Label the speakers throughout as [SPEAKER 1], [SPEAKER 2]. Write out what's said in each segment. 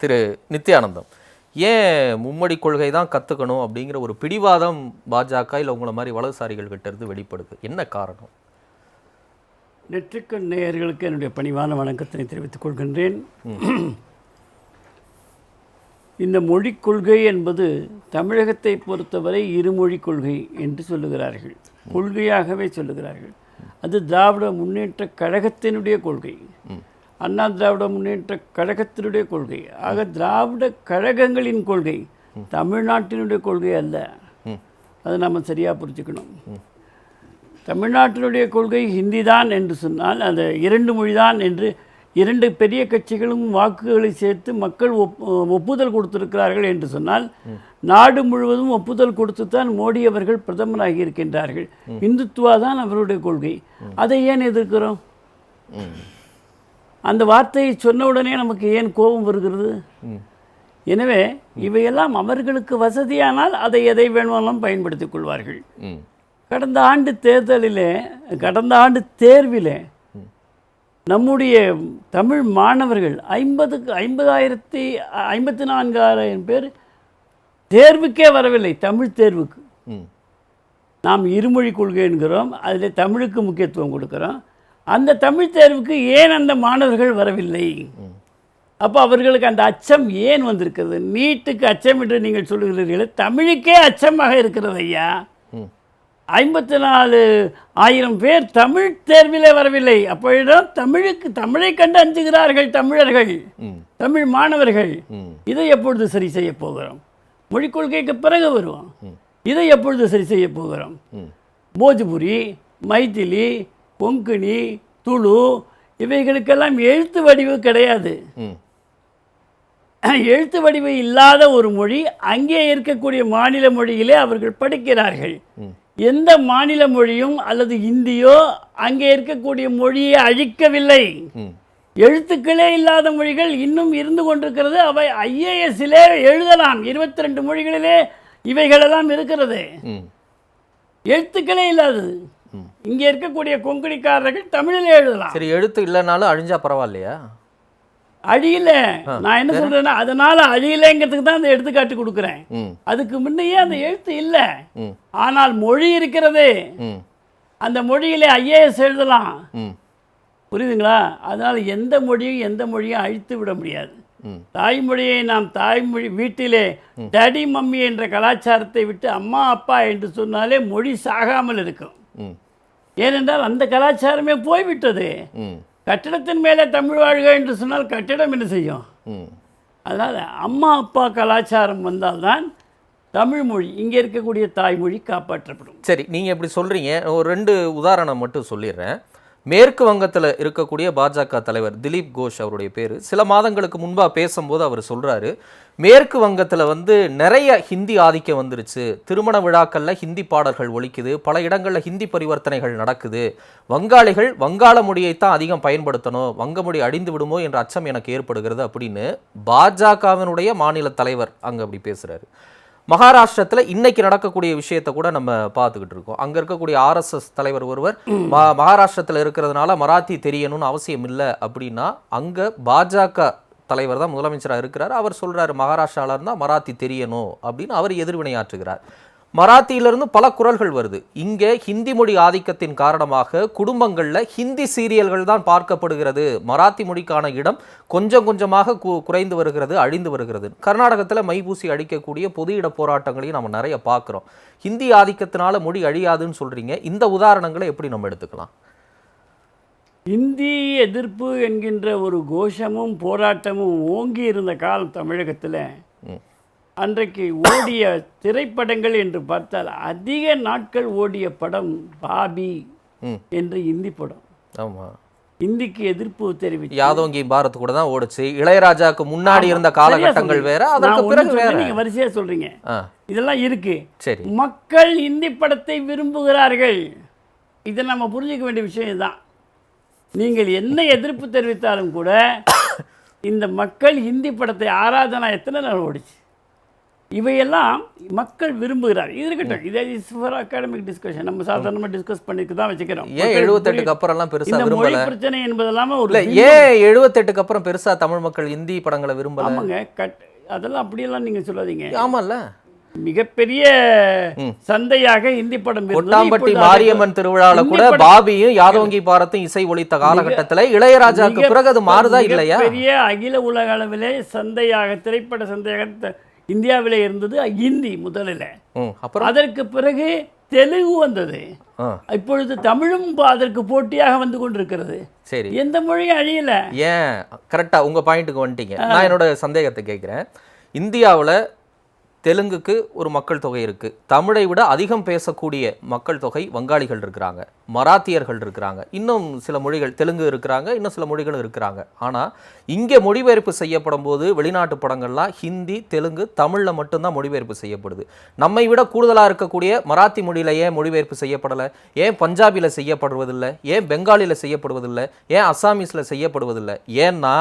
[SPEAKER 1] திரு நித்யானந்தம். ஏன் மும்மொழி கொள்கை தான் கற்றுக்கணும் அப்படிங்கிற ஒரு பிடிவாதம் பாஜக இல்லை உங்களை மாதிரி வலதுசாரிகள் கிட்ட இருந்து வெளிப்படுது? என்ன காரணம்?
[SPEAKER 2] நெற்றிக்கண் நேயர்களுக்கு என்னுடைய பணிவான வணக்கத்தினை தெரிவித்துக் கொள்கின்றேன். இந்த மொழிக் கொள்கை என்பது தமிழகத்தை பொறுத்தவரை இருமொழி கொள்கை என்று சொல்லுகிறார்கள். கொள்கையாகவே சொல்லுகிறார்கள். அது திராவிட முன்னேற்ற கழகத்தினுடைய கொள்கை. அண்ணா திராவிட முன்னேற்ற கழகத்தினுடைய கொள்கை. ஆக திராவிட கழகங்களின் கொள்கை தமிழ்நாட்டினுடைய கொள்கை அல்ல. அதை நம்ம சரியாக புரிஞ்சுக்கணும். தமிழ்நாட்டினுடைய கொள்கை ஹிந்தி தான் என்று சொன்னால் அந்த இரண்டு மொழி தான் என்று இரண்டு பெரிய கட்சிகளும் வாக்குகளை சேர்த்து மக்கள் ஒப் ஒப்புதல் கொடுத்திருக்கிறார்கள் என்று சொன்னால் நாடு முழுவதும் ஒப்புதல் கொடுத்து தான் மோடி அவர்கள் பிரதமராகி இருக்கின்றார்கள். இந்துத்துவா தான் அவருடைய கொள்கை. அதை ஏன் எதிர்க்கிறோம்? அந்த வார்த்தையை சொன்ன உடனே நமக்கு ஏன் கோபம் வருகிறது? எனவே இவையெல்லாம் அவர்களுக்கு வசதியானால் அதை எதை வேணுமானாலும் பயன்படுத்திக் கொள்வார்கள். கடந்த ஆண்டு தேர்தலிலே கடந்த ஆண்டு தேர்விலே நம்முடைய தமிழ் மாணவர்கள் ஐம்பதுக்கு ஐம்பதாயிரத்தி ஐம்பத்தி நான்காயிரம் பேர் தேர்வுக்கே வரவில்லை தமிழ் தேர்வுக்கு. நாம் இருமொழி கொள்கை என்கிறோம் அதில் தமிழுக்கு முக்கியத்துவம் கொடுக்குறோம். அந்த தமிழ் தேர்வுக்கு ஏன் அந்த மாணவர்கள் வரவில்லை? அப்போ அவர்களுக்கு அந்த அச்சம் ஏன் வந்திருக்கிறது? நீட்டுக்கு அச்சம் என்று நீங்கள் சொல்லுகிறீர்கள் தமிழுக்கே அச்சமாக இருக்கிறது ஐயா. ஐம்பத்தி நாலு ஆயிரம் பேர் தமிழ் தேர்விலே வரவில்லை. அப்பொழுதும் தமிழுக்கு தமிழை கண்டு அஞ்சுகிறார்கள் தமிழர்கள் தமிழ் மாணவர்கள். இதை எப்பொழுது சரி செய்ய போகிறோம்? மொழிக் கொள்கைக்கு பிறகு வருவோம். இதை எப்பொழுது சரி செய்ய போகிறோம்? போஜ்புரி மைதிலி கொங்கணி துளு இவைகளுக்கெல்லாம் எழுத்து வடிவு கிடையாது. எழுத்து வடிவு இல்லாத ஒரு மொழி அங்கே இருக்கக்கூடிய மாநில மொழியிலே அவர்கள் படிக்கிறார்கள். எந்த மாநில மொழியும் அல்லது இந்தியோ அங்கே இருக்கக்கூடிய மொழியை அழிக்கவில்லை. எழுத்துக்களே இல்லாத மொழிகள் இன்னும் இருந்து கொண்டிருக்கிறது. அவை ஐஏஎஸ்ஸிலே எழுதலாம். இருபத்தி ரெண்டு மொழிகளிலே இவைகளெல்லாம் இருக்கிறது. எழுத்துக்களே இல்லாதது. இங்கே இருக்கக்கூடிய கொங்கணிக்காரர்கள் தமிழில் எழுதலாம்.
[SPEAKER 1] சரி எழுத்து இல்லைனாலும் அழிஞ்சா பரவாயில்லையா?
[SPEAKER 2] அழியல. நான் என்ன சொல்றேன்னா அதனால அழியலைங்கிறதுக்கு தான் அந்த எடுத்துக்காட்டு கொடுக்குறேன். அதுக்கு முன்னையே அந்த எழுத்து இல்லை. ஆனால் மொழி இருக்கிறது. அந்த மொழியிலே ஐஏஎஸ் எழுதலாம். புரியுதுங்களா? அதனால் எந்த மொழியும் எந்த மொழியும் அழித்து விட முடியாது. தாய்மொழியை நாம் தாய்மொழி வீட்டிலே டேடி மம்மி என்ற கலாச்சாரத்தை விட்டு அம்மா அப்பா என்று சொன்னாலே மொழி சாகாமல் இருக்கும். ஏனென்றால் அந்த கலாச்சாரமே போய்விட்டது. கட்டிடத்தின் மேலே தமிழ் வாழ்க என்று சொன்னால் கட்டிடம் என்ன செய்யும்? அதனால் அம்மா அப்பா கலாச்சாரம் வந்தால்தான் தமிழ் மொழி இங்கே இருக்கக்கூடிய தாய்மொழி காப்பாற்றப்படும்.
[SPEAKER 1] சரி நீங்கள் இப்படி சொல்கிறீங்க ஒரு ரெண்டு உதாரணம் மட்டும் சொல்லிடுறேன். மேற்கு வங்கத்தில் இருக்கக்கூடிய பாஜக தலைவர் திலீப் கோஷ் அவருடைய பேர். சில மாதங்களுக்கு முன்பாக பேசும்போது அவர் சொல்கிறாரு மேற்கு வங்கத்தில் வந்து நிறைய ஹிந்தி ஆதிக்கம் வந்துருச்சு. திருமண விழாக்களில் ஹிந்தி பாடல்கள் ஒழிக்குது பல இடங்களில் ஹிந்தி பரிவர்த்தனைகள் நடக்குது. வங்காளிகள் வங்காள மொழியைத்தான் அதிகம் பயன்படுத்தணும் வங்க மொழி அழிந்து விடுமோ என்ற அச்சம் எனக்கு ஏற்படுகிறது அப்படின்னு பாஜகவினுடைய மாநில தலைவர் அங்கே அப்படி பேசுகிறாரு மகாராஷ்டிரத்தில் இன்னைக்கு நடக்கக்கூடிய விஷயத்தை கூட நம்ம பார்த்துக்கிட்டு இருக்கோம். அங்கே இருக்கக்கூடிய ஆர்எஸ்எஸ் தலைவர் ஒருவர் ம மகாராஷ்டிரத்தில் இருக்கிறதுனால மராத்தி தெரியணும்னு அவசியம் இல்லை அப்படின்னா அங்கே பாஜக தலைவர் தான் முதலமைச்சராக இருக்கிறார். அவர் சொல்றாரு மகாராஷ்டிராவில் இருந்தால் மராத்தி தெரியணும் அப்படின்னு அவர் எதிர்வினையாற்றுகிறார். மராத்தியிலிருந்து பல குரல்கள் வருது. இங்கே ஹிந்தி மொழி ஆதிக்கத்தின் காரணமாக குடும்பங்களில் ஹிந்தி சீரியல்கள் தான் பார்க்கப்படுகிறது. மராத்தி மொழிக்கான இடம் கொஞ்சம் கொஞ்சமாக கு குறைந்து வருகிறது அழிந்து வருகிறது. கர்நாடகத்தில் மைபூசி அடிக்கக்கூடிய பொது இட போராட்டங்களையும் நம்ம நிறைய பார்க்குறோம். ஹிந்தி ஆதிக்கத்தினால மொழி அழியாதுன்னு சொல்கிறீங்க இந்த உதாரணங்களை எப்படி நம்ம எடுத்துக்கலாம்?
[SPEAKER 2] இந்தி எதிர்ப்பு என்கின்ற ஒரு கோஷமும் போராட்டமும் ஓங்கி இருந்த காலம் தமிழகத்தில் அன்றைக்கு ஓடிய திரைப்படங்கள் என்று பார்த்தால் அதிக நாட்கள் ஓடிய படம் பாபி என்ற இந்தி படம்.
[SPEAKER 1] ஆமாம்
[SPEAKER 2] இந்திக்கு எதிர்ப்பு தெரிவித்து
[SPEAKER 1] யாதவங்கி பாரத் கூட தான் ஓடுச்சு. இளையராஜாவுக்கு முன்னாடி இருந்த காலகட்டங்கள். வேற அதற்கு பிறகு வேற.
[SPEAKER 2] நீங்க வரிசையா சொல்றீங்க. இதெல்லாம் இருக்கு.
[SPEAKER 1] சரி.
[SPEAKER 2] மக்கள் இந்தி படத்தை விரும்புகிறார்கள். இதை நம்ம புரிஞ்சுக்க வேண்டிய விஷயம் இதுதான். நீங்கள் என்ன எதிர்ப்பு தெரிவித்தாலும் கூட இந்த மக்கள் இந்தி படத்தை ஆராதனா எத்தனை நாள் ஓடிச்சு? இவையெல்லாம் மக்கள் விரும்புகிறார் இது இருக்கட்டும் இதே ஃபார் அகாடமிக் டிஸ்கஷன் நம்ம சாதாரணமாக டிஸ்கஸ் பண்ணிட்டு தான் வச்சுக்கிறோம்.
[SPEAKER 1] ஏன் எழுபத்தெட்டுக்கு
[SPEAKER 2] புரியும்.
[SPEAKER 1] அப்புறம் எல்லாம் பெருசா
[SPEAKER 2] இந்த மொழி பிரச்சனை என்பதெல்லாம் ஒரு
[SPEAKER 1] இல்ல ஏன் எழுபத்தெட்டுக்கு அப்புறம் பெருசா தமிழ் மக்கள் இந்தி படங்களை விரும்பல?
[SPEAKER 2] ஆமாங்க கட் அதெல்லாம் அப்படியெல்லாம் நீங்க சொல்லாதீங்க.
[SPEAKER 1] ஆமால்ல.
[SPEAKER 2] மிகப்பெரிய சந்தையாக இந்தி படம்.
[SPEAKER 1] கொட்டாம்பட்டி மாரியம்மன் திருவிழால கூட பாபியும் யாதவங்கி பாரத்தும் இசை ஒலித்த காலகட்டத்துல இளையராஜாக்கு
[SPEAKER 2] மிக-
[SPEAKER 1] பிறகு அது மாறுதா இல்லையா?
[SPEAKER 2] பெரிய அகில உலக அளவிலே சந்தையாக திரைப்பட சந்தையாக இந்தியாவிலே இருந்தது ஹிந்தி முதலில்.
[SPEAKER 1] அப்புறம்?
[SPEAKER 2] அதற்கு பிறகு தெலுங்கு வந்தது. இப்பொழுது தமிழும் அதற்கு போட்டியாக வந்து கொண்டிருக்கிறது.
[SPEAKER 1] சரி.
[SPEAKER 2] எந்த மொழியும் அழியல.
[SPEAKER 1] ஏன்? கரெக்டா உங்க பாயிண்ட்டுக்கு வந்துட்டீங்க. நான் என்னோட சந்தேகத்தை கேட்குறேன். இந்தியாவுல தெலுங்குக்கு ஒரு மக்கள் தொகை இருக்குது தமிழை விட அதிகம் பேசக்கூடிய மக்கள் தொகை வங்காளிகள் இருக்கிறாங்க. மராத்தியர்கள் இருக்கிறாங்க. இன்னும் சில மொழிகள் தெலுங்கு இருக்கிறாங்க இன்னும் சில மொழிகளும் இருக்கிறாங்க. ஆனால் இங்கே மொழிபெயர்ப்பு செய்யப்படும் போது வெளிநாட்டு படங்கள்லாம் ஹிந்தி தெலுங்கு தமிழில் மட்டும்தான் மொழிபெயர்ப்பு செய்யப்படுது. நம்மை விட கூடுதலாக இருக்கக்கூடிய மராத்தி மொழியில ஏன் மொழிபெயர்ப்பு செய்யப்படலை. ஏன் பஞ்சாபியில் செய்யப்படுவதில்லை? ஏன் பெங்காலியில் செய்யப்படுவதில்லை? ஏன் அசாமீஸில் செய்யப்படுவதில்லை? ஏன்னா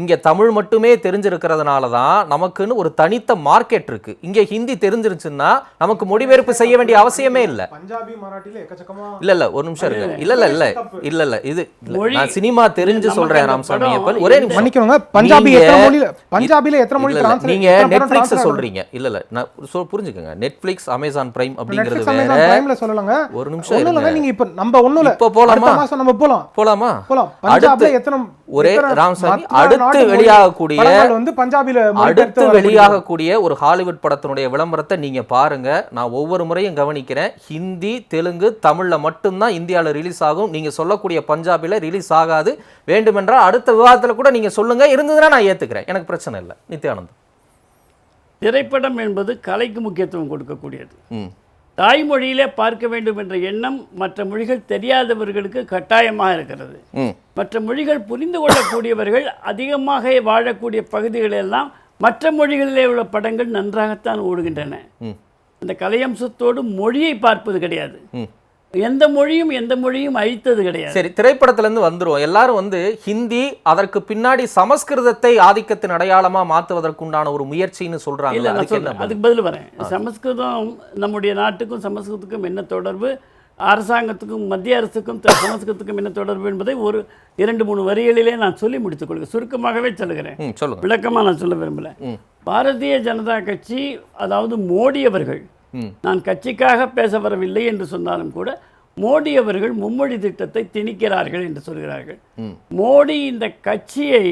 [SPEAKER 1] இங்கே தமிழ் மட்டுமே தெரிஞ்சிருக்கிறதுனால தான் நமக்குன்னு ஒரு தனித்த மார்க்கெட் இருக்குது இங்க ஹிந்தி தெரிஞ்சிருச்சுன்னா நமக்கு மொழிபெயர்ப்பு செய்ய வேண்டிய அவசியமே இல்லை.
[SPEAKER 3] பஞ்சாபி மராட்டில எக்கச்சக்கமா
[SPEAKER 1] இல்ல இல்ல ஒரு நிமிஷம் இருக்கு இல்ல இல்ல இல்ல இல்ல இல்ல இது நான் சினிமா தெரிஞ்சு சொல்றேன் ராமசாமி
[SPEAKER 2] படம்
[SPEAKER 1] ஐயப்பன் ஒரே நிமிஷம்.
[SPEAKER 3] மன்னிக்கணுங்க பஞ்சாபி எத்தனை மொழியில பஞ்சாபில எத்தனை மொழி
[SPEAKER 1] நீங்க
[SPEAKER 3] படம்
[SPEAKER 1] நெட்ஃபிளிக்ஸ் சொல்றீங்க. இல்ல இல்ல நான் புரிஞ்சுக்கங்க. நெட்ஃபிளிக்ஸ் அமேசான் பிரைம் அப்படிங்கிறது வேற.
[SPEAKER 3] Primeல சொல்லலங்க.
[SPEAKER 1] ஒரு நிமிஷம்
[SPEAKER 3] இல்லைங்க
[SPEAKER 1] இருங்க.
[SPEAKER 3] நீங்க இப்ப நம்ம ஒண்ணும் இல்ல.
[SPEAKER 1] இப்ப போலாமா?
[SPEAKER 3] அடுத்த மாசம் நம்ம போலாம்.
[SPEAKER 1] போலாமா?
[SPEAKER 3] போலாம். பஞ்சாப்ல எத்தனை
[SPEAKER 1] ஒரே ராமசாமி அடுத்து வெளியாகக்கூடிய
[SPEAKER 3] வந்து பஞ்சாபில
[SPEAKER 1] அடுத்து வெளியாகக்கூடிய ஒரு ஹாலிவுட் படத்தினுடைய விளம்பரத்தை நீங்க பாருங்க. நான் ஒவ்வொரு முறையும் கவனிக்கிறேன். ஹிந்தி தெலுங்கு தமிழ்ல மட்டும்தான் இந்தியால ரிலீஸ் ஆகும். நீங்க சொல்லக்கூடிய பஞ்சாபில ரிலீஸ் ஆகாது. வேண்டுமென்றால் அடுத்த விவாதத்துல கூட நீங்க சொல்லுங்க. இருந்ததுன்னா நான் ஏத்துக்கிறேன். எனக்கு பிரச்சனை இல்லை. நித்யானந்த்
[SPEAKER 2] திரைப்படம் என்பது கலைக்கு முக்கியத்துவம் கொடுக்கக்கூடியது. தாய்மொழியிலே பார்க்க வேண்டும் என்ற எண்ணம் மற்ற மொழிகள் தெரியாதவர்களுக்கு கட்டாயமாக இருக்கிறது. மற்ற மொழிகள் புரிந்து கொள்ளக்கூடியவர்கள் அதிகமாக வாழக்கூடிய பகுதிகளெல்லாம் மற்ற மொழிகளிலே உள்ள படங்கள் நன்றாகத்தான் ஓடுகின்றன. அந்த கலையம்சத்தோடு மொழியை பார்ப்பது கிடையாது. எந்த மொழியும் எந்த மொழியும் அழித்தது கிடையாது.
[SPEAKER 1] சரி திரைப்படத்துல இருந்து வந்துருவோம். எல்லாரும் வந்து ஹிந்தி அதற்கு பின்னாடி சமஸ்கிருதத்தை ஆதிக்கத்தின் அடையாளமா மாத்துவதற்குண்டான ஒரு முயற்சின்னு சொல்றாங்க. அதுக்கு
[SPEAKER 2] பதில்? வரேன். சமஸ்கிருதம் நம்முடைய நாட்டுக்கும் சமஸ்கிருதத்துக்கும் என்ன தொடர்பு? அரசாங்கத்துக்கும் மத்திய அரசுக்கும் சமஸ்கிருதத்துக்கும் என்ன தொடர்பு என்பதை ஒரு இரண்டு மூணு வரிகளிலே நான் சொல்லி முடித்துக் கொள்கிறேன். சுருக்கமாகவே சொல்லுகிறேன். விளக்கமாக நான் சொல்ல விரும்பல. பாரதிய ஜனதா கட்சி அதாவது மோடி அவர்கள் நான் கட்சிக்காக பேச வரவில்லை என்று சொன்னாலும் கூட மோடி அவர்கள் மும்மொழி திட்டத்தை திணிக்கிறார்கள் என்று சொல்கிறார்கள். மோடி இந்த கட்சியை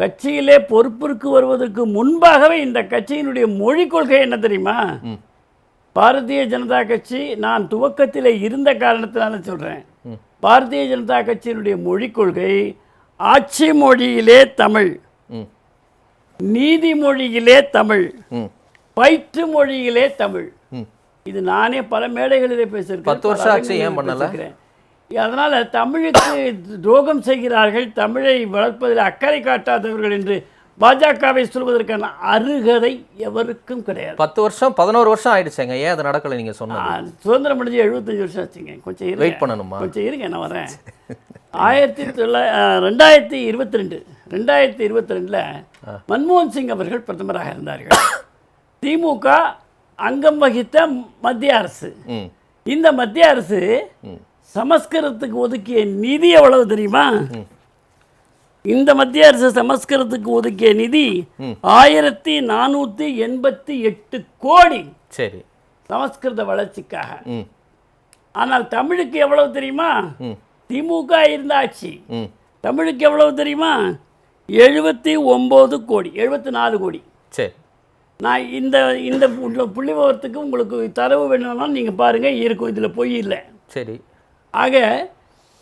[SPEAKER 2] கட்சியிலே பொறுப்பிற்கு வருவதற்கு முன்பாகவே இந்த கட்சியினுடைய மொழி கொள்கை என்ன தெரியுமா. பாரதிய ஜனதா கட்சி நான் துவக்கத்தில் இருந்த காரணத்தினால சொல்கிறேன் பாரதிய ஜனதா கட்சியினுடைய மொழி கொள்கை ஆட்சி மொழியிலே தமிழ்.
[SPEAKER 1] ம்.
[SPEAKER 2] நீதிமொழியிலே தமிழ். பயிற்று மொழியிலே தமிழ். இது நானே பல மேடைகளிலே பேசியிருக்கேன்.
[SPEAKER 1] பத்து வருஷம் ஏன் பண்ணல?
[SPEAKER 2] அதனால தமிழுக்கு துரோகம் செய்கிறார்கள் தமிழை வளர்ப்பதில் அக்கறை காட்டாதவர்கள் என்று பாஜகவை சொல்வதற்கான அருகதை எவருக்கும் கிடையாது.
[SPEAKER 1] பத்து வருஷம் பதினோரு வருஷம் ஆயிடுச்சேங்க. ஏன் அது நடக்கல நீங்க சொன்னது?
[SPEAKER 2] ஆ, சுதந்திரம் முடிஞ்சு எழுபத்தஞ்சு வருஷம் ஆச்சுங்க. கொஞ்சம்.
[SPEAKER 1] வெயிட் பண்ணணுமா?
[SPEAKER 2] கொஞ்சம் இருங்க நான் வரேன். ஆயிரத்தி தொள்ளா ரெண்டாயிரத்தி இருபத்தி ரெண்டு ரெண்டாயிரத்தி இருபத்தி ரெண்டில் மன்மோகன் சிங் அவர்கள் பிரதமராக இருந்தார்கள். திமுக அங்கம் வகித்த மத்திய அரசு. இந்த மத்திய அரசு சமஸ்கிருதத்துக்கு ஒதுக்கிய நிதி எவ்வளவு தெரியுமா? இந்த மத்திய அரசு சமஸ்கிருதத்துக்கு ஒதுக்கிய நிதி ஆயிரத்தி நானூற்றி எண்பத்தி எட்டு கோடி
[SPEAKER 1] சரி.
[SPEAKER 2] சமஸ்கிருத வளர்ச்சிக்காக. ஆனால் தமிழுக்கு எவ்வளவு தெரியுமா? திமுக இருந்த ஆட்சி
[SPEAKER 1] ம்.
[SPEAKER 2] தமிழுக்கு எவ்வளவு தெரியுமா? எழுபத்தி ஒம்பது கோடி எழுபத்தி நாலு கோடி.
[SPEAKER 1] சரி.
[SPEAKER 2] நான் இந்த இந்த புள்ளி- புள்ளி விவரத்துக்கு உங்களுக்கு தரவு வேணும்னா நீங்கள் பாருங்கள் இருக்கும் இதில் பொய் இல்லை.
[SPEAKER 1] சரி.
[SPEAKER 2] ஆக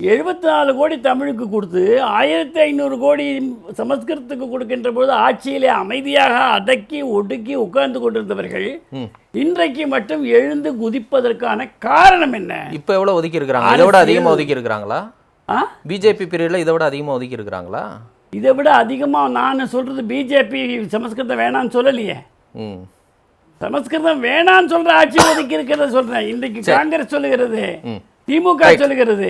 [SPEAKER 2] எழுபத்தி நாலு கோடி தமிழுக்கு கொடுத்து ஆயிரத்தி ஐநூறு கோடி சமஸ்கிருதத்துக்கு கொடுக்கின்ற பொழுது ஆட்சியிலே அமைதியாக அடக்கி ஒடுக்கி உட்கார்ந்து கொண்டிருந்தவர்கள் இன்றைக்கு மட்டும் எழுந்து குதிப்பதற்கான காரணம் என்ன?
[SPEAKER 1] இப்போ எவ்வளோ ஒதுக்கி இருக்கிறாங்க இதை விட அதிகமாக ஒதுக்கி இருக்கிறாங்களா பிஜேபி பீரியட்ல இதை விட அதிகமாக ஒதுக்கி இருக்கிறாங்களா
[SPEAKER 2] இதை விட அதிகமாக நான் சொல்கிறது பிஜேபி சமஸ்கிருதம் வேணான்னு சொல்லலையே. சமஸ்கிருதம் வேணான்னு சொல்ற ஆட்சி ஒதுக்கி இருக்கிறத சொல்றேன். இன்றைக்கு காங்கிரஸ் சொல்லுகிறது. திமுக சொல்லுகிறது.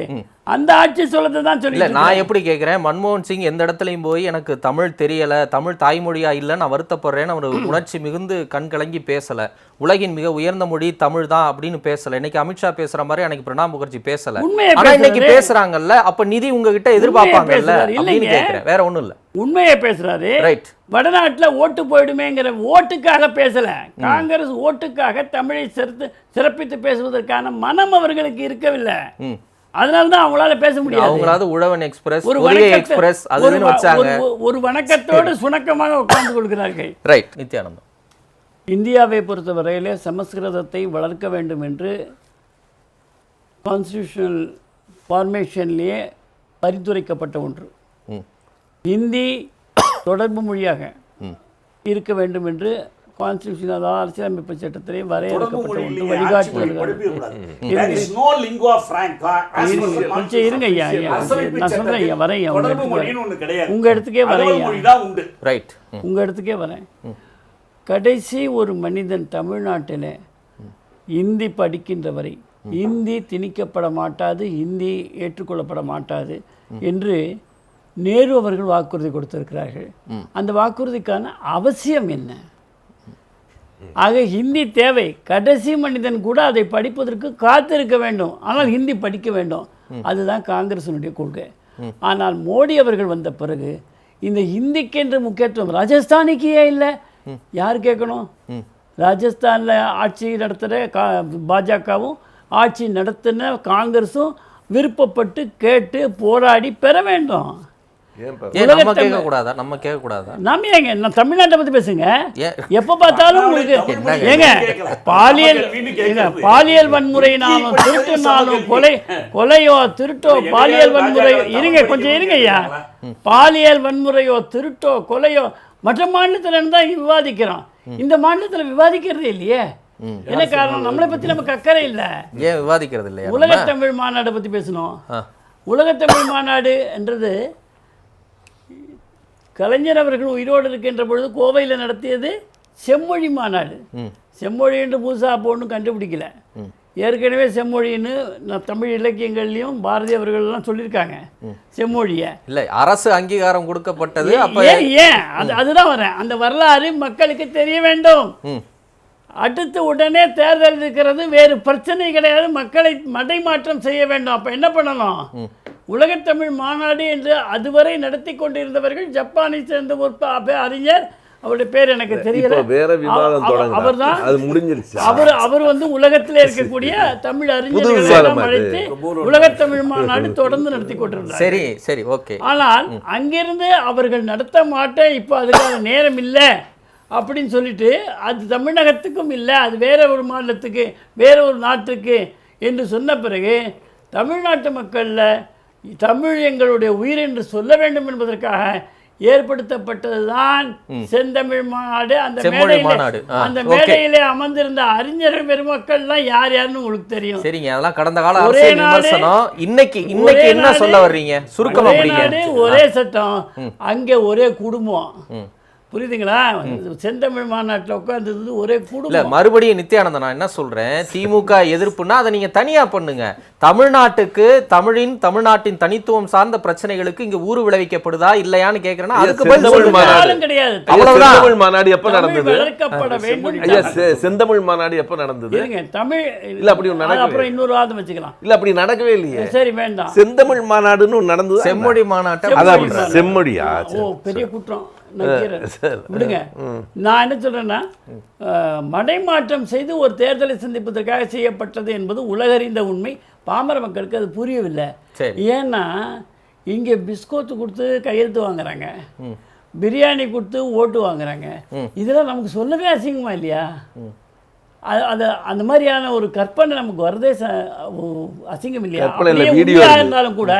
[SPEAKER 2] அந்த ஆட்சி சொல்லத்தை தான் சொல்லி
[SPEAKER 1] நான் எப்படி கேட்கிறேன் மன்மோகன் சிங் எந்த இடத்துலயும் போய் எனக்கு தமிழ் தெரியல தமிழ் தாய்மொழியா இல்ல நான் வருத்தப்படுறேன்னு அவர் உணர்ச்சி மிகுந்து கண் கலங்கி பேசல. உலகின் மிக உயர்ந்த மொழி தமிழ் தான் அப்படின்னு பேசல. இன்னைக்கு அமித்ஷா பேசுற மாதிரி அன்னைக்கு பிரணாப் முகர்ஜி பேசல. ஆனா இன்னைக்கு. பேசுறாங்கல்ல அப்ப நிதி உங்ககிட்ட எதிர்பார்ப்பாங்கல்ல. அப்படின்னு. கேட்கிறேன் வேற ஒண்ணும் இல்ல.
[SPEAKER 2] உண்மையை பேசுறாரு.
[SPEAKER 1] ரைட்
[SPEAKER 2] வடநாட்டுல ஓட்டு போயிடுமேங்கிற ஓட்டுக்காக பேசல. காங்கிரஸ் ஓட்டுக்காக தமிழை சிறத்து சிறப்பித்து பேசுவதற்கான மனம் அவர்களுக்கு இருக்கவில்லை.
[SPEAKER 1] ம்.
[SPEAKER 2] அதனால தான் அவங்களால பேச முடியாது.
[SPEAKER 1] அவங்களாவது உழவன் எக்ஸ்பிரஸ்
[SPEAKER 2] ஒரு
[SPEAKER 1] எக்ஸ்பிரஸ்
[SPEAKER 2] ஒரு வணக்கத்தோடு சுணக்கமாக உட்கார்ந்து கொள்கிறார்கள்.
[SPEAKER 1] ரைட் நித்யானந்தம்.
[SPEAKER 2] இந்தியாவை பொறுத்தவரையிலே சமஸ்கிருதத்தை வளர்க்க வேண்டும் என்று கான்ஸ்டியூஷனல் ஃபார்மேஷன்லேயே பரிந்துரைக்கப்பட்ட ஒன்று.
[SPEAKER 1] ம்
[SPEAKER 2] ஹிந்தி தொடர்பு மொழியாக. இருக்க வேண்டும் என்று கான்ஸ்டியூஷன் அதாவது அரசியலமைப்பு சட்டத்திலே
[SPEAKER 4] தொடர்பு
[SPEAKER 2] வரையறுக்கப்பட்ட ஒன்று
[SPEAKER 4] மொழியிலேயே
[SPEAKER 2] வழிகாட்டி
[SPEAKER 4] ஆட்சி மொழி
[SPEAKER 2] வருகிறது
[SPEAKER 4] குழப்பிடக்கூடாது. There is no lingua franca as per the
[SPEAKER 2] கொஞ்சம் இருங்க ஐயா, நான் சொல்றேன் ஐயா, வரேன் ஐயா, உங்க
[SPEAKER 4] தொடர்பு
[SPEAKER 2] இடத்துக்கு வரேன்
[SPEAKER 1] ரைட்
[SPEAKER 2] உங்கள் இடத்துக்கே வரேன். கடைசி ஒரு மனிதன் தமிழ்நாட்டில் இந்தி படிக்கின்ற வரை இந்தி திணிக்கப்பட மாட்டாது இந்தி ஏற்றுக்கொள்ளப்பட மாட்டாது என்று நேரு அவர்கள் வாக்குறுதி கொடுத்திருக்கிறார்கள். அந்த வாக்குறுதிக்கான அவசியம் என்ன? ஆக ஹிந்தி தேவை. கடைசி மனிதன் கூட அதை படிப்பதற்கு காத்திருக்க வேண்டும். ஆனால் ஹிந்தி படிக்க வேண்டும். அதுதான் காங்கிரசினுடைய கொள்கை. ஆனால் மோடி அவர்கள் வந்த பிறகு இந்த ஹிந்திக்கென்று முக்கியத்துவம் ராஜஸ்தானிக்கு ஏன் இல்லை யார் கேட்கணும்? ராஜஸ்தானில் ஆட்சி நடத்துகிற கா பாஜகவும் ஆட்சி நடத்தின காங்கிரஸும் விருப்பப்பட்டு கேட்டு போராடி பெற வேண்டும்.
[SPEAKER 1] நம்ம கேட்க கூடாதா நம்ம கேட்க கூடாதா
[SPEAKER 2] நாம ஏங்க நான் தமிழ்நாட்டை பத்தி பேசுங்க? எப்ப பார்த்தாலும் உங்களுக்கு ஏங்க. பாலியல். பாலியல் திருட்டுனாலும். கொலை கொலையோ திருட்டோ பாலியல் வன்முறை இருங்க கொஞ்சம் இருங்க
[SPEAKER 4] படிக்க
[SPEAKER 2] ஐயா
[SPEAKER 4] வைக்கிறாங்களா?
[SPEAKER 2] பாலியல் வன்முறையோ திருட்டோ கொலையோ மற்ற மாநிலத்துல இருந்து தான் விவாதிக்கிறோம். இந்த மாநிலத்துல விவாதிக்கிறதே இல்லையே. என்ன காரணம்? நம்மளை பத்தி நமக்கு அக்கறை இல்ல.
[SPEAKER 1] ஏன் விவாதிக்கிறது இல்லையா
[SPEAKER 2] உலக? தமிழ் மாநாடை பத்தி பேசணும். உலக தமிழ் மாநாடு என்றது கலைஞர் அவர்கள் உயிரோடு இருக்கின்ற பொழுது கோவையில் நடத்தியது செம்மொழி மாநாடு. செம்மொழி என்று புதுசாக அப்போ ஒன்றும் கண்டுபிடிக்கல ஏற்கனவே செம்மொழின்னு தமிழ் இலக்கியங்கள்லையும் பாரதி அவர்கள்லாம் சொல்லியிருக்காங்க. செம்மொழியை.
[SPEAKER 1] இல்ல அரசு அங்கீகாரம் கொடுக்கப்பட்டது அப்ப
[SPEAKER 2] ஏன் அது அதுதான் வரேன். அந்த வரலாறு மக்களுக்கு தெரிய வேண்டும். அடுத்து உடனே தேர்தல் இருக்கிறது வேறு பிரச்சனை கிடையாது. மக்களை மடைமாற்றம் செய்ய வேண்டும். அப்ப என்ன பண்ணணும்? உலகத்தமிழ் மாநாடு என்று அதுவரை நடத்தி கொண்டிருந்தவர்கள் ஜப்பானை சேர்ந்த ஒரு அறிஞர். அவருடைய பேர் எனக்கு தெரியல.
[SPEAKER 5] இப்போ வேற விவாதம்
[SPEAKER 2] அவ-
[SPEAKER 5] தொடங்க
[SPEAKER 2] அவர்தான்.
[SPEAKER 5] அது முடிஞ்சிருச்சு.
[SPEAKER 2] அவர் அவர் வந்து உலகத்தில் இருக்கக்கூடிய தமிழ் அறிஞர்களை. அழைத்து உலகத்தமிழ் மாநாடு தொடர்ந்து நடத்தி கொண்டிருந்தார்.
[SPEAKER 1] சரி சரி ஓகே.
[SPEAKER 2] ஆனால் அங்கிருந்து அவர்கள் நடத்த மாட்டேன் இப்போ அதுக்கான நேரம் இல்லை அப்படின்னு சொல்லிட்டு அது தமிழகத்துக்கும் இல்லை அது வேற ஒரு மாநிலத்துக்கு வேற ஒரு நாட்டுக்கு என்று சொன்ன பிறகு தமிழ்நாட்டு மக்களில் தமிழ் எங்களுடைய உயிர் என்று சொல்ல வேண்டும் என்பதற்காக ஏற்படுத்தப்பட்டதுதான் செந்தமிழ் மாநாடு. அந்த மேடையிலே அந்த. மேடையிலே அமர்ந்திருந்த அறிஞர் பெருமக்கள்லாம் யார் யாருன்னு உங்களுக்கு தெரியும்.
[SPEAKER 1] சரிங்க அதெல்லாம் கடந்த கால
[SPEAKER 2] ஒரே
[SPEAKER 1] விமர்சனம். இன்னைக்கு இன்னைக்கு என்ன சொல்ல வர்றீங்க? சுருக்கமா
[SPEAKER 2] ஒரே சட்டம் அங்கே ஒரே குடும்பம். புரியுதுங்களா? செந்தமிழ் மாநாட்டில் உட்கார்ந்தது ஒரே
[SPEAKER 1] இல்ல
[SPEAKER 2] குடும்பம்
[SPEAKER 1] மறுபடியும் நித்யானந்தன் நான் என்ன சொல்றேன்? திமுக எதிர்ப்புன்னா அதை நீங்க தனியா பண்ணுங்க. தமிழ்நாட்டுக்கு தமிழின் தமிழ்நாட்டின் தனித்துவம் சார்ந்த பிரச்சனைகளுக்கு இங்க ஊறு விளைவிக்கப்படுதா இல்லையான்னு கேக்குறேன்னா அதுக்கு பதில்
[SPEAKER 2] கிடையாது.
[SPEAKER 5] செந்தமிழ் மாநாடு எப்ப நடந்தது?
[SPEAKER 2] வளர்க்கப்பட வேண்டும்
[SPEAKER 5] ஐயா செந்தமிழ் மாநாடு எப்ப நடந்தது?
[SPEAKER 2] தமிழ்
[SPEAKER 5] இல்ல, அப்படி நடக்கவே
[SPEAKER 2] அப்புறம் இன்னொரு வாதம் வச்சுக்கலாம்.
[SPEAKER 5] இல்ல அப்படி நடக்கவே இல்லையே.
[SPEAKER 2] சரி வேண்டாம்.
[SPEAKER 5] செந்தமிழ் மாநாடுன்னு நடந்தது?
[SPEAKER 1] செம்மொழி மாநாட்டை.
[SPEAKER 5] செம்மொழியா?
[SPEAKER 2] ஓ பெரிய குற்றம். விடுங்க. நான் என்ன சொல்றேன்னா அஹ், மடைமாற்றம் செய்து ஒரு தேர்தலை சந்திப்பதற்காக செய்யப்பட்டது என்பது உலகறிந்த உண்மை. பாமர மக்களுக்கு அது புரியவில்லை. ஏன்னா இங்கே பிஸ்கோத்து கொடுத்து கையெழுத்து வாங்குறாங்க. பிரியாணி கொடுத்து ஓட்டு வாங்குறாங்க. இதெல்லாம் நமக்கு சொல்லவே அசிங்கமா இல்லையா? அது அந்த மாதிரியான ஒரு கற்பனை நமக்கு வரதே அசிங்கம் இல்லையா?
[SPEAKER 5] கற்பனை இல்ல,
[SPEAKER 2] அப்படியே
[SPEAKER 5] வீடியோ
[SPEAKER 2] உண்மையா
[SPEAKER 5] இருக்கு.
[SPEAKER 2] இருந்தாலும் கூட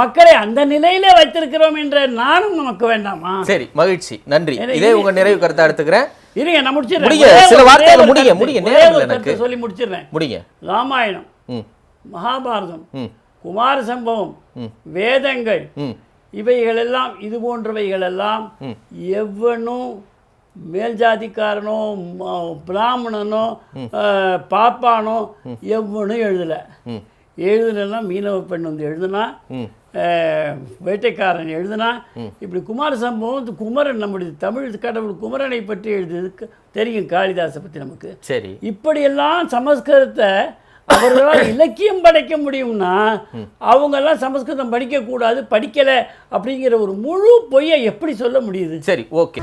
[SPEAKER 2] மக்களை அந்த நிலையிலே வைத்திருக்கிறோம் என்ற நானும் நமக்கு வேண்டாமா?
[SPEAKER 1] சரி மகிழ்ச்சி நன்றி. இதே உங்க நிறைவு கருத்தா எடுத்துக்கிறேன்
[SPEAKER 2] இருங்க நான் முடிச்சிடுறேன்.
[SPEAKER 1] சில வார்த்தைகளை முடிங்க,
[SPEAKER 2] ஒரே
[SPEAKER 1] நேரம்
[SPEAKER 2] சொல்லி முடிச்சிடுறேன்.
[SPEAKER 1] முடிங்க.
[SPEAKER 2] ராமாயணம் மகாபாரதம் குமார சம்பவம் வேதங்கள்
[SPEAKER 1] ம்.
[SPEAKER 2] இவைகளெல்லாம் இது போன்றவைகளெல்லாம் எவனும் மேல் ஜாதிக்காரனோ பிராமணனோ பாப்பானோ எவனும் எழுதலை. எழுதுனெல்லாம் மீனவ பெண் வந்து எழுதுனா வேட்டைக்காரன் எழுதுனா இப்படி குமார சம்பவம் குமரன் நம்முடைய தமிழ் கடவுள் குமரனை பற்றி எழுதியதுக்கு தெரியும் காளிதாசை பற்றி நமக்கு.
[SPEAKER 1] சரி.
[SPEAKER 2] இப்படியெல்லாம் சமஸ்கிருதத்தை அவர்களால் இலக்கியம் படைக்க முடியும்னா அவங்கெல்லாம் சமஸ்கிருதம் படிக்கக்கூடாது படிக்கலை அப்படிங்கிற ஒரு முழு பொய்யை எப்படி சொல்ல முடியுது?
[SPEAKER 1] சரி ஓகே.